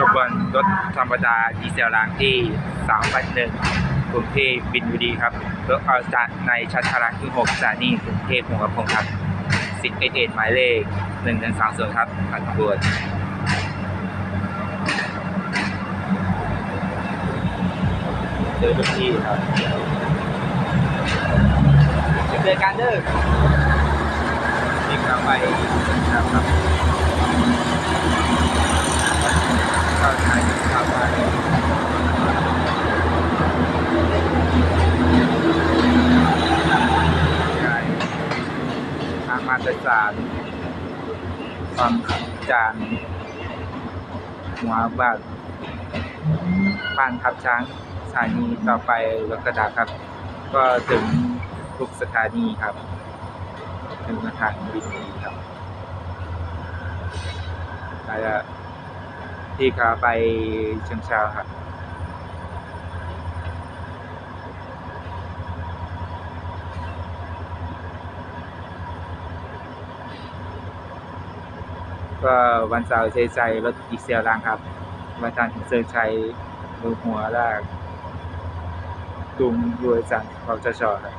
ขบวนรถธรรมดาดีเซลรางที่301กรุงเทพบินบุรีครับรถเอาจากในชั้นทารางที่6สถานีกรุงเทพหัวลำโพงครับ10เอ็ดหมายเลข1130ครับผ่านขบวนเจอทุกที่ครับเจอกันเด้อนี่ครับไปครับครับเข้าท้ายเข้าท้ายใช่ทาง มาตรฐานความจากหัวบาทผ่านทับช้างสถานีต่อไปรถกระดาษครับ ก็ถึงทุกสถานีครับ ถึงสถานีบินดีครับแล้วที่ขาไปเชียงชาวครับ ก็วันเสาร์ใช้ใจรถดีเซลรางครับ วันจันทร์เสริมชัยรถหัวลากตุงรวยจันเขาจะชอครับ